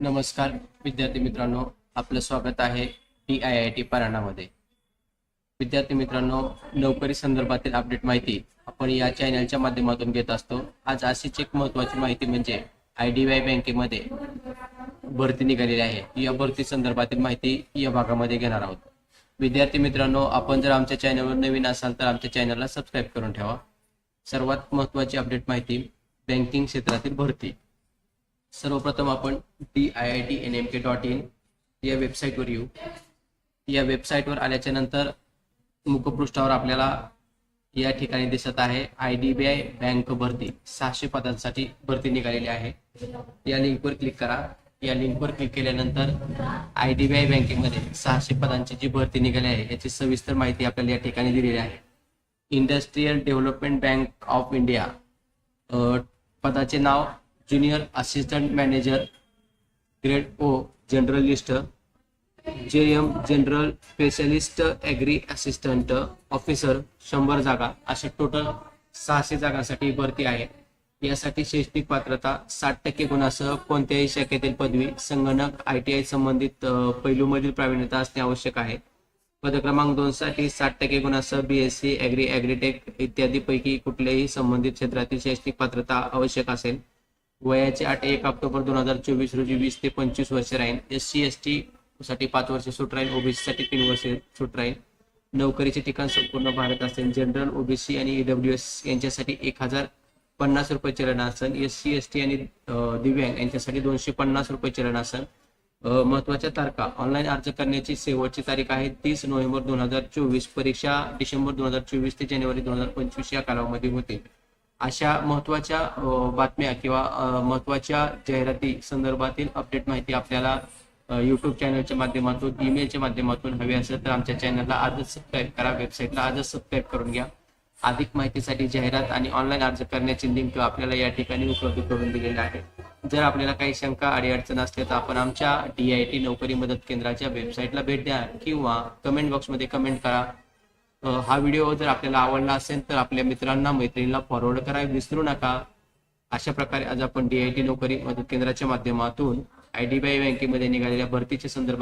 नमस्कार विद्यार्थी मित्रांनो. आपलं स्वागत आहे टी आय आय टी पराणामध्ये. विद्यार्थी मित्रांनो नोकरी संदर्भातील अपडेट माहिती आपण या चॅनलच्या माध्यमातून घेत असतो. आज अशीच एक महत्वाची माहिती म्हणजे आय डी वाय बँकेमध्ये भरती निघालेली आहे. या भरती संदर्भातील माहिती या भागामध्ये घेणार आहोत. विद्यार्थी मित्रांनो आपण जर आमच्या चॅनलवर नवीन असाल तर आमच्या चॅनलला सबस्क्राईब करून ठेवा. सर्वात महत्वाची अपडेट माहिती बँकिंग क्षेत्रातील भरती. सर्वप्रथम आपण D I I T N M K dot in या वेबसाईटवर येऊ. या वेबसाईटवर आल्याच्यानंतर मुखपृष्ठावर आपल्याला या ठिकाणी दिसत आहे I D B I bank भरती. सहाशे पदांसाठी भरती निघालेली आहे. या लिंकवर क्लिक करा. या लिंकवर क्लिक केल्यानंतर आय डी बी आय बँकेमध्ये सहाशे पदांची जी भरती निघाली आहे याची सविस्तर माहिती आपल्याला या ठिकाणी दिलेली आहे. Industrial development bank of India पदाचे नाव junior assistant manager grade O generalist J M general specialist agri assistant officer शंभर जागा अशा टोटल सहाशे जागांसाठी भरती आहे. यासाठी शैक्षणिक पात्रता साठ टक्के गुणासह कोणत्याही शाखेतील पदवी संगणक आय टी आय संबंधित पैलूमधील प्रावीण्यता असणे आवश्यक आहे. पद क्रमांक दोन साठी साठ टक्के गुणासह बीएससी ॲग्री ॲग्रीटेक इत्यादी पैकी कुठल्याही संबंधित क्षेत्रातील शैक्षणिक पात्रता आवश्यक असेल. वयाचे अट एक ऑक्टोबर दोन हजार चोवीस रोजी वीस ते पंचवीस वर्ष राहील. एस सी एस टी साठी पाच वर्ष सूट राहील. ओबीसी साठी तीन वर्ष सूट राहील. नोकरीचे ठिकाण संपूर्ण भारत असेल. जनरल ओबीसी आणि ईडब्ल्यू एस यांच्यासाठी एक हजार पन्नास रुपये चलन असेल एस सी एस टी आणि दिव्यांग यांच्यासाठी दोनशे पन्नास रुपये चलन असेल महत्त्वाच्या तारखा. ऑनलाईन अर्ज करण्याची शेवटची तारीख आहे तीस नोव्हेंबर दोन हजार चोवीस. परीक्षा डिसेंबर दोन हजार चोवीस ते जानेवारी दोन हजार पंचवीस या कालावधीमध्ये होते. अशा महत्त्वाच्या बातम्या किंवा महत्त्वाच्या जाहिराती संदर्भातील अपडेट माहिती आपल्याला युट्यूब चॅनलच्या माध्यमातून ईमेलच्या माध्यमातून हवी असेल तर आमच्या चॅनलला आजच सबस्क्राईब करा वेबसाईटला आजच सबस्क्राईब करून घ्या. अधिक माहितीसाठी जाहिरात आणि ऑनलाईन अर्ज करण्याची लिंक आपल्याला या ठिकाणी उपलब्ध करून दिलेली आहे. जर आपल्याला काही शंका अडीअडचण असते तर आपण आमच्या डी आय टी नोकरी मदत केंद्राच्या वेबसाईटला भेट द्या किंवा कमेंट बॉक्समध्ये कमेंट करा. हा व्हिडिओ जर आपल्याला आवडला असेल तर आपल्या मित्रांना मैत्रिणींना फॉरवर्ड करायला विसरू नका. अशा प्रकारे आज आपण डीआयटी नोकरी मदत केंद्राच्या माध्यमातून आय डी आय बँकेमध्ये निघालेल्या भरतीच्या संदर्भात